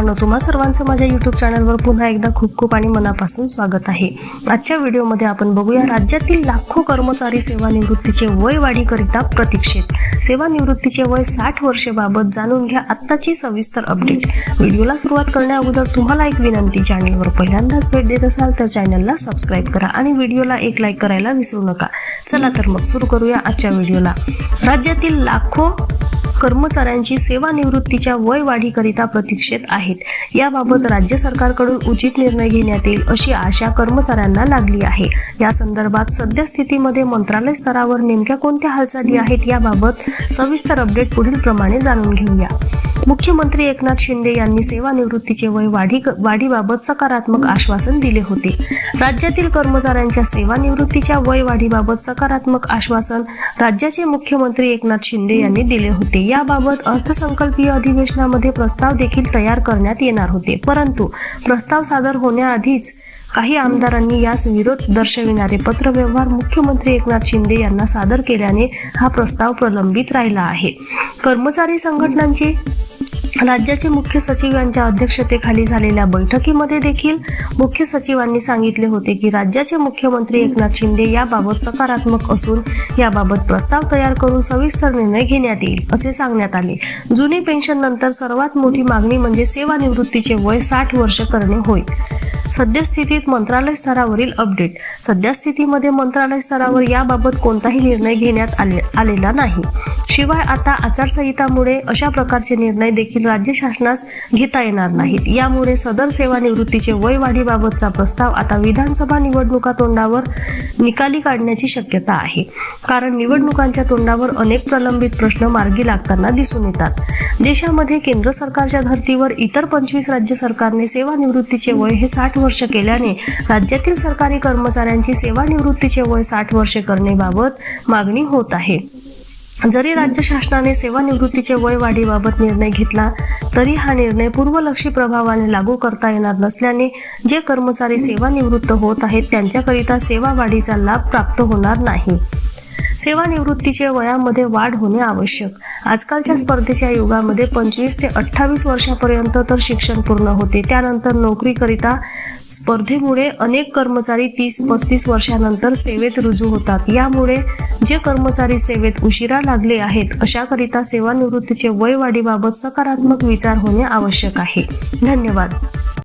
मित्रांनो तुम्हा सर्वांचं माझ्या युट्यूब चॅनलवर पुन्हा एकदा खूप खूप आणि मनापासून स्वागत आहे. आजच्या व्हिडिओमध्ये आपण बघूया राज्यातील लाखो कर्मचारी सेवानिवृत्तीचे वय वाढीकरिता प्रतीक्षेत. सेवानिवृत्तीचे वय साठ वर्षेबाबत जाणून घ्या आत्ताची सविस्तर अपडेट व्हिडिओला सुरुवात करण्या अगोदर तुम्हाला एक विनंती चॅनलवर पहिल्यांदाच भेट देत असाल तर चॅनलला सबस्क्राईब करा आणि व्हिडिओला एक लाईक करायला विसरू नका. चला तर मग सुरू करूया आजच्या व्हिडिओला राज्यातील लाखो कर्मचाऱ्यांची सेवानिवृत्तीच्या वय वाढीकरिता प्रतीक्षेत आहेत. याबाबत राज्य सरकारकडून उचित निर्णय घेण्यात येईल अशी आशा कर्मचाऱ्यांना लागली आहे. या संदर्भात सद्यस्थितीमध्ये मंत्रालय स्तरावर नेमक्या कोणत्या हालचाली आहेत याबाबत सविस्तर अपडेट पुढील प्रमाणे जाणून घेऊया. मुख्यमंत्री एकनाथ शिंदे यांनी सेवानिवृत्तीचे वय वाढी वाढीबाबत सकारात्मक आश्वासन दिले होते. राज्यातील कर्मचाऱ्यांच्या सेवानिवृत्तीच्या वय वाढीबाबत सकारात्मक आश्वासन राज्याचे मुख्यमंत्री एकनाथ शिंदे यांनी दिले होते. याबाबत अर्थसंकल्पीय अधिवेशनामध्ये प्रस्ताव देखील तयार करण्यात येणार होते. परंतु प्रस्ताव सादर होण्याआधीच काही आमदारांनी यास विरोध दर्शविणारे पत्रव्यवहार मुख्यमंत्री एकनाथ शिंदे यांना सादर केल्याने हा प्रस्ताव प्रलंबित राहिला आहे. कर्मचारी संघटनांची राज्याचे मुख्य सचिव यांच्या अध्यक्षतेखाली झालेल्या बैठकीमध्ये देखील मुख्य सचिवांनी सांगितले होते की राज्याचे मुख्यमंत्री एकनाथ शिंदे याबाबत सकारात्मक असून याबाबत प्रस्ताव तयार करून सविस्तर निर्णय घेण्यात येईल असे सांगण्यात आले. जुनी पेन्शन नंतर सर्वात मोठी मागणी म्हणजे सेवानिवृत्तीचे वय साठ वर्ष करणे होय. सद्यस्थितीत मंत्रालय स्तरावरील अपडेट सद्यस्थितीमध्ये मंत्रालय स्तरावर याबाबत कोणताही निर्णय घेण्यात आले आलेला नाही. शिवाय आता आचारसंहितामुळे अशा प्रकारचे निर्णय देखील राज्य शासनास घेता येणार नाहीत. यामुळे सदर सेवानिवृत्तीचे वय वाढीबाबतचा प्रस्ताव आता विधानसभा निवडणुका तोंडावर निकाली काढण्याची शक्यता आहे. कारण निवडणुकांच्या तोंडावर अनेक प्रलंबित प्रश्न मार्गी लागताना दिसून येतात. देशामध्ये केंद्र सरकारच्या धर्तीवर इतर पंचवीस राज्य सरकारने सेवानिवृत्तीचे वय हे साठ वर्ष केल्याने राज्यातील सरकारी कर्मचाऱ्यांची सेवानिवृत्तीचे वय साठ वर्षे करण्याबाबत मागणी होत आहे. जरी राज्य शासनाने सेवानिवृत्तीचे वय वाढीबाबत निर्णय घेतला तरी हा निर्णय पूर्वलक्षी प्रभावाने लागू करता येणार नसल्याने जे कर्मचारी सेवानिवृत्त होत आहेत त्यांच्याकरिता सेवा वाढीचा लाभ प्राप्त होणार नाही. सेवानिवृत्तीचे वयामध्ये वाढ होणे आवश्यक. आजकालच्या स्पर्धेच्या युगामध्ये पंचवीस ते अठ्ठावीस वर्षापर्यंत तर शिक्षण पूर्ण होते. त्यानंतर नोकरीकरिता स्पर्धेमुळे अनेक कर्मचारी तीस पस्तीस वर्षानंतर सेवेत रुजू होतात. यामुळे जे कर्मचारी सेवेत उशिरा लागले आहेत अशाकरिता सेवानिवृत्तीचे वय वाढीबाबत सकारात्मक विचार होणे आवश्यक आहे. धन्यवाद.